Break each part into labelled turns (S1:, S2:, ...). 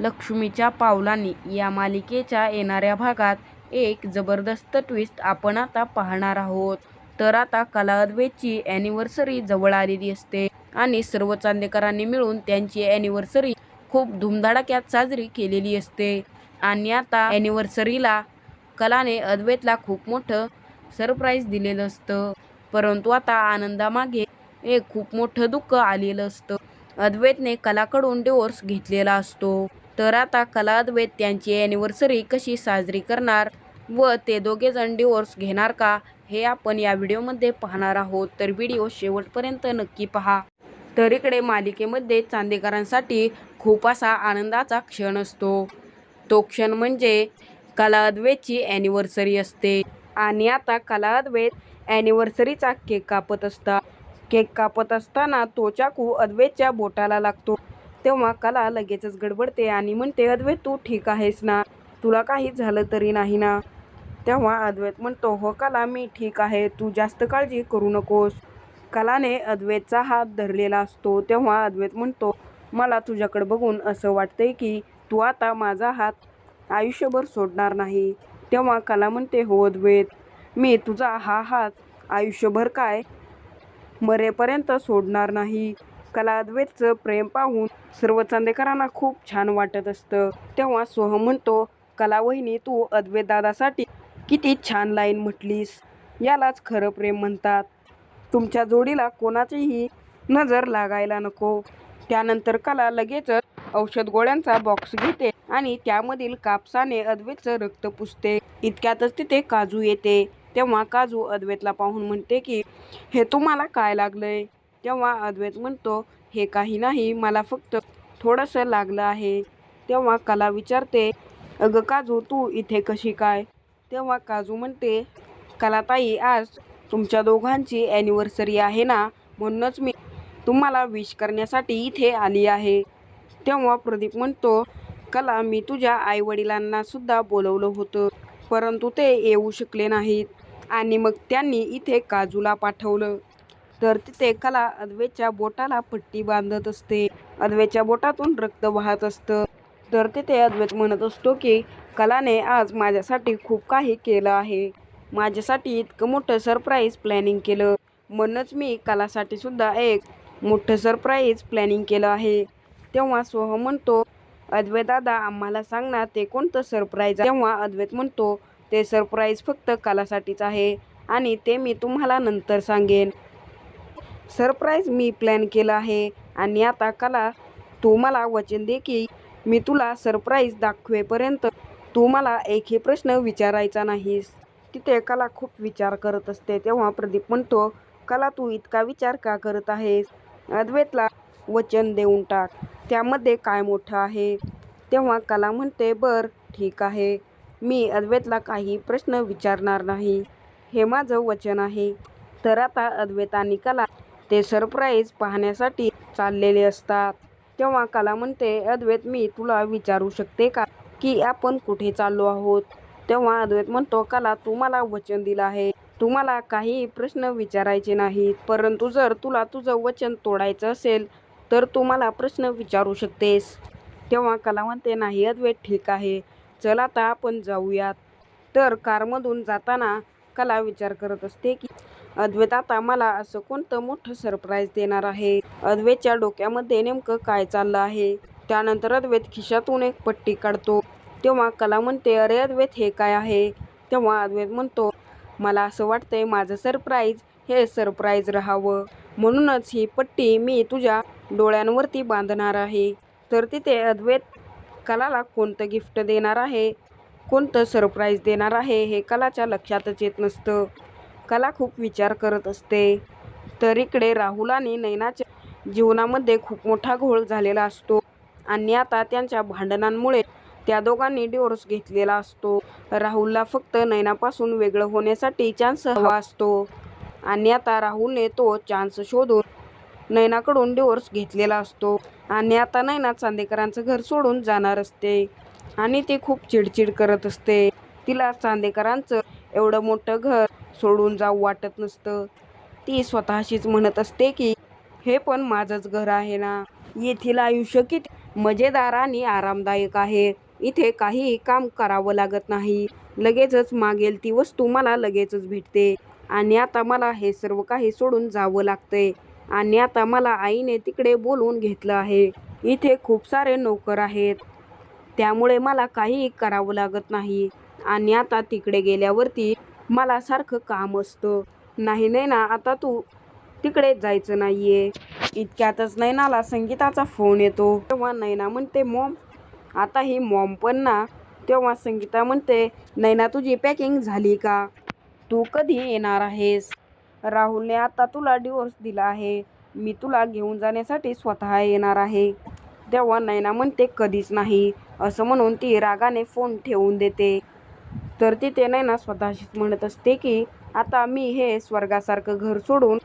S1: लक्ष्मीच्या पावलांनी या मालिकेच्या येणाऱ्या भागात एक जबरदस्त ट्विस्ट आपण आता पाहणार आहोत. तर आता कला अॅनिव्हर्सरी ॲनिव्हर्सरी जवळ आलेली असते आणि सर्व चांदेकरांनी मिळून त्यांची ॲनिव्हर्सरी खूप धुमधडाक्यात साजरी केलेली असते. आणि आता ॲनिव्हर्सरीला कलाने अद्वैतला खूप मोठं सरप्राईज दिलेलं असतं. परंतु आता आनंदामागे एक खूप मोठं दुःख आलेलं असतं. अद्वैतने कलाकडून डिवोर्स घेतलेला असतो. तर आता कला अद्वैत त्यांची ॲनिव्हर्सरी कशी साजरी करणार व ते दोघे जण डिवोर्स घेणार का हे आपण या व्हिडिओमध्ये पाहणार आहोत. तर व्हिडिओ शेवटपर्यंत नक्की पहा. तर इकडे मालिकेमध्ये चांदेकरांसाठी खूप असा आनंदाचा क्षण असतो. तो क्षण म्हणजे कला ॲनिव्हर्सरी असते. आणि आता कला ॲनिव्हर्सरीचा केक कापत असता. केक कापत असताना तो चाकू अद्वैतच्या बोटाला लागतो. तेव्हा कला लगेचच गडबडते आणि म्हणते अद्वैत तू ठीक आहेस ना? तुला काही झालं तरी नाही ना? तेव्हा अद्वैत म्हणतो हो कला मी ठीक आहे. तू जास्त काळजी करू नकोस. कलाने अद्वैतचा हात धरलेला असतो. तेव्हा अद्वैत म्हणतो मला तुझ्याकडे बघून असं वाटतंय की तू आता माझा हात आयुष्यभर सोडणार नाही. तेव्हा कला म्हणते हो अद्वैत मी तुझा हा हात आयुष्यभर काय मरेपर्यंत सोडणार नाही. कला अद्वैतचं प्रेम पाहून सर्व चांदेकरांना खूप छान वाटत असतं. तेव्हा सोहम म्हणतो कला वहिनी तू अद्वैत दादासाठी किती छान लाईन म्हटलीस. यालाच खरं प्रेम म्हणतात. तुमच्या जोडीला कोणाचीही नजर लागायला नको. त्यानंतर कला लगेचच औषध गोळ्यांचा बॉक्स घेते आणि त्यामधील कापसाने अद्वैतचं रक्त पुसते. इतक्यातच तिथे काजू येते. तेव्हा काजू अद्वैतला पाहून म्हणते की हे तुम्हाला काय लागलंय? तेव्हा अद्वैत म्हणतो हे काही नाही मला फक्त थोडंसं लागलं आहे. तेव्हा कला विचारते अगं काजू तू इथे कशी काय? तेव्हा काजू म्हणते कलाताई आज तुमच्या दोघांची ॲनिव्हर्सरी आहे ना म्हणूनच मी तुम्हाला विश करण्यासाठी इथे आली आहे. तेव्हा प्रदीप म्हणतो कला मी तुझ्या आईवडिलांनासुद्धा बोलवलं होतं परंतु ते येऊ शकले नाहीत आणि मग त्यांनी इथे काजूला पाठवलं. तर तिथे कला अद्वैतच्या बोटाला पट्टी बांधत असते. अद्वेच्या बोटातून रक्त वाहत असतं. तर तिथे अद्वैत म्हणत असतो की कलाने आज माझ्यासाठी खूप काही केलं आहे. माझ्यासाठी इतकं मोठं सरप्राईज प्लॅनिंग केलं. म्हणूनच मी कलासाठी सुद्धा एक मोठं सरप्राईज प्लॅनिंग केलं आहे. तेव्हा सोहम म्हणतो अद्वैत दादा आम्हाला सांग ना ते कोणतं सरप्राईज तेव्हा अद्वैत म्हणतो ते सरप्राईज फक्त कलासाठीच आहे आणि ते मी तुम्हाला नंतर सांगेन. सरप्राईज मी प्लॅन केला आहे. आणि आता कला तू मला वचन दे की मी तुला सरप्राईज दाखवेपर्यंत तू मला एकही प्रश्न विचारायचा नाहीस. तिथे कला खूप विचार करत असते तेव्हा प्रदीप म्हणतो कला तू इतका विचार का करत आहेस? अद्वैतला वचन देऊन टाक. त्यामध्ये काय मोठं आहे? तेव्हा कला म्हणते बर ठीक आहे. मी अद्वैतला काही प्रश्न विचारणार नाही. हे माझं वचन आहे. तर आता अद्वैत आणि कला ते सरप्राईज पाहण्यासाठी चाललेले असतात. तेव्हा कला म्हणते अद्वैत मी तुला विचारू शकते का की आपण कुठे चाललो आहोत? तेव्हा अद्वैत म्हणतो कला तू मला वचन दिलं आहे. तुम्हाला काही प्रश्न विचारायचे नाहीत. परंतु जर तुला तुझं वचन तोडायचं असेल तर तू मला प्रश्न विचारू शकतेस. तेव्हा कला म्हणते नाही अद्वैत ठीक आहे. चल आता आपण जाऊयात. तर कारमधून जाताना कला विचार करत असते की अद्वैत आता मला असं कोणतं मोठं सरप्राईज देणार आहे? अद्वैतच्या डोक्यामध्ये नेमकं काय चाललं आहे? त्यानंतर अद्वैत खिशातून एक पट्टी काढतो. तेव्हा कला म्हणते अरे अद्वैत हे काय आहे? तेव्हा अद्वैत म्हणतो मला असं वाटतंय माझं सरप्राईज हे सरप्राईज राहावं. म्हणूनच ही पट्टी मी तुझ्या डोळ्यांवरती बांधणार आहे. तर तिथे अद्वैत कलाला कोणतं गिफ्ट देणार आहे? कोणतं सरप्राईज देणार आहे? हे कलाच्या लक्षातच येत नसतं. कला खूप विचार करत असते. तर इकडे राहुल आणि नैनाच्या जीवनामध्ये खूप मोठा घोळ झालेला असतो. आणि आता त्यांच्या भांडणांमुळे त्या दोघांनी डिवोर्स घेतलेला असतो. राहुलला फक्त नैनापासून वेगळं होण्यासाठी चान्स हवा असतो. आणि आता राहुलने तो चान्स शोधून नैनाकडून डिवोर्स घेतलेला असतो. आणि आता नैना चांदेकरांचं घर सोडून जाणार असते. आणि ती खूप चिडचिड करत असते. तिला चांदेकरांचं एवढं मोठं घर सोडून जाऊ वाटत नसतं. ती स्वतःशीच म्हणत असते की हे पण माझंच घर आहे ना. येथील आयुष्य किती मजेदार आणि आरामदायक आहे. इथे काहीही काम करावं लागत नाही. लगेचच मागेल ती वस्तू मला लगेचच भेटते. आणि आता मला हे सर्व काही सोडून जावं लागतंय. आणि आता मला आईने तिकडे बोलवून घेतलं आहे. इथे खूप सारे नोकर आहेत. त्यामुळे मला काहीही करावं लागत नाही. आणि आता तिकडे गेल्यावरती मला सारखं काम असतं. नाही नैना आता तू तिकडे जायचं नाहीये. इतक्यातच नैनाला संगीताचा फोन येतो. तेव्हा नैना म्हणते मॉम आता ही मॉम पण ना. तेव्हा संगीता म्हणते नैना तुझी पॅकिंग झाली का? तू कधी येणार आहेस? राहुलने आता तुला डिवोर्स दिला आहे. मी तुला घेऊन जाण्यासाठी स्वतः येणार आहे. तेव्हा नैना म्हणते कधीच नाही. असं म्हणून ती रागाने फोन ठेवून देते. तर तिथे नैना स्वतःशीच म्हणत असते की आता मी हे स्वर्गासारखं घर सोडून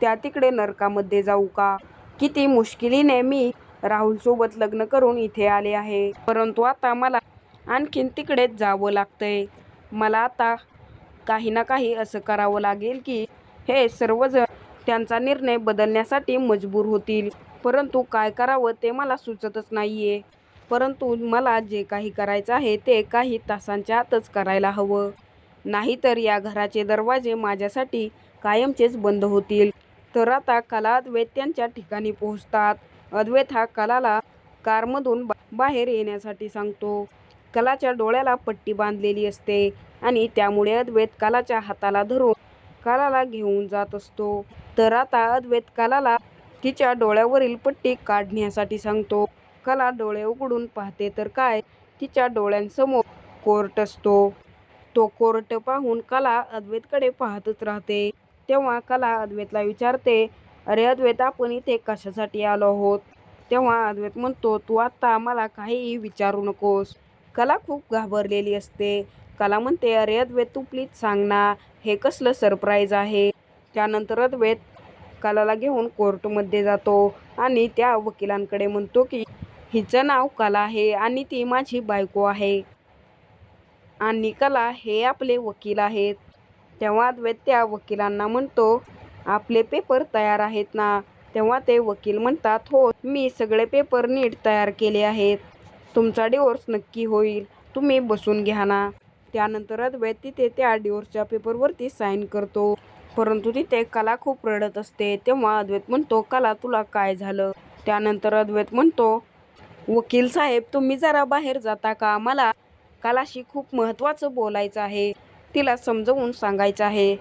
S1: त्या तिकडे नरकामध्ये जाऊ का? किती मुश्किलीने मी राहुलसोबत लग्न करून इथे आले आहे. परंतु आता मला आणखीन तिकडेच जावं लागतंय. मला आता काही ना काही असं करावं लागेल की हे सर्वजण त्यांचा निर्णय बदलण्यासाठी मजबूर होतील. परंतु काय करावं ते मला सुचतच नाहीये. परंतु मला जे काही करायचं आहे ते काही तासांच्या आतच करायला हवं. नाहीतर या घराचे दरवाजे माझ्यासाठी कायमचेच बंद होतील. तर आता कला अद्वैत त्यांच्या ठिकाणी पोहोचतात. अद्वैत हा कलाला कारमधून बा बाहेर येण्यासाठी सांगतो. कलाच्या डोळ्याला पट्टी बांधलेली असते आणि त्यामुळे अद्वैत कलाच्या हाताला धरून कलाला घेऊन जात असतो. तर आता अद्वैत कलाला तिच्या डोळ्यावरील पट्टी काढण्यासाठी सांगतो. कला डोळे उघडून पाहते तर काय? तिच्या डोळ्यांसमोर कोर्ट असतो. तो कोर्ट पाहून कला अद्वैतकडे पाहतच राहते. तेव्हा कला अद्वैतला विचारते अरे अद्वैत आपण इथे कशासाठी आलो आहोत? तेव्हा अद्वैत म्हणतो तू आत्ता मला काहीही विचारू नकोस. कला खूप घाबरलेली असते. कला म्हणते अरे अद्वैत तू प्लीज सांग ना हे कसलं सरप्राईज आहे? त्यानंतर अद्वैत कलाला घेऊन कोर्टमध्ये जातो आणि त्या वकिलांकडे म्हणतो की हिचं नाव कला आहे आणि ती माझी बायको आहे. आणि कला हे आपले वकील आहेत. तेव्हा अद्वैत त्या वकिलांना म्हणतो आपले पेपर तयार आहेत ना? तेव्हा ते वकील म्हणतात हो मी सगळे पेपर नीट तयार केले आहेत. तुमचा डिवोर्स नक्की होईल. तुम्ही बसून घ्या ना. त्यानंतर अद्वैत तिथे त्या डिवोर्सच्या पेपरवरती साईन करतो. परंतु तिथे कला खूप रडत असते. तेव्हा अद्वैत म्हणतो कला तुला काय झालं? त्यानंतर अद्वैत म्हणतो वकील साहेब तुम्ही जरा बाहेर जाता का? मला कलाशी खूप महत्त्वाचं बोलायचं आहे. तिला समजवून सांगायचं आहे.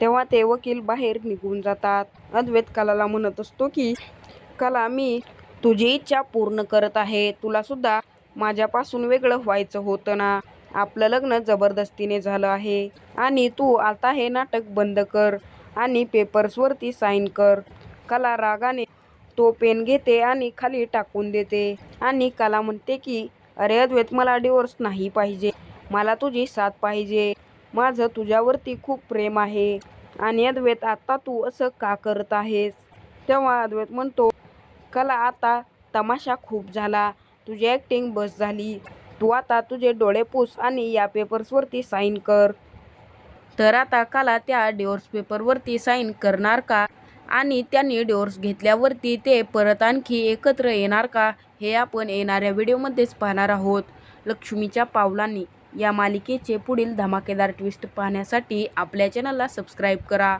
S1: तेव्हा ते वकील बाहेर निघून जातात. अद्वैत कलाला म्हणत असतो की कला मी तुझी इच्छा पूर्ण करत आहे. तुला सुद्धा माझ्यापासून वेगळं व्हायचं होतं ना? आपलं लग्न जबरदस्तीने झालं आहे. आणि तू आता हे नाटक बंद कर आणि पेपर्सवरती साईन कर. कला रागाने तो पेन घेते आणि खाली टाकून देते. आणि कला म्हणते की अरे अद्वैत मला डिवोर्स नाही पाहिजे. मला तुझी साथ पाहिजे. माझं तुझ्यावरती खूप प्रेम आहे. आणि अद्वैत आता तू असं का करत आहेस? तेव्हा अद्वैत म्हणतो कला आता तमाशा खूप झाला. तुझी ॲक्टिंग बस झाली. तू आता तुझे डोळे पुस आणि या पेपर्सवरती साईन कर. तर आता कला त्या डिवोर्स पेपरवरती साईन करणार का? आणि त्यांनी डिवोर्स घेतल्यावरती ते परत आणखी एकत्र येणार का हे आपण येणाऱ्या व्हिडिओमध्येच पाहणार आहोत. लक्ष्मीच्या पावलांनी या मालिकेचे पुढील धमाकेदार ट्विस्ट पाहण्यासाठी आपल्या चॅनलला सबस्क्राईब करा.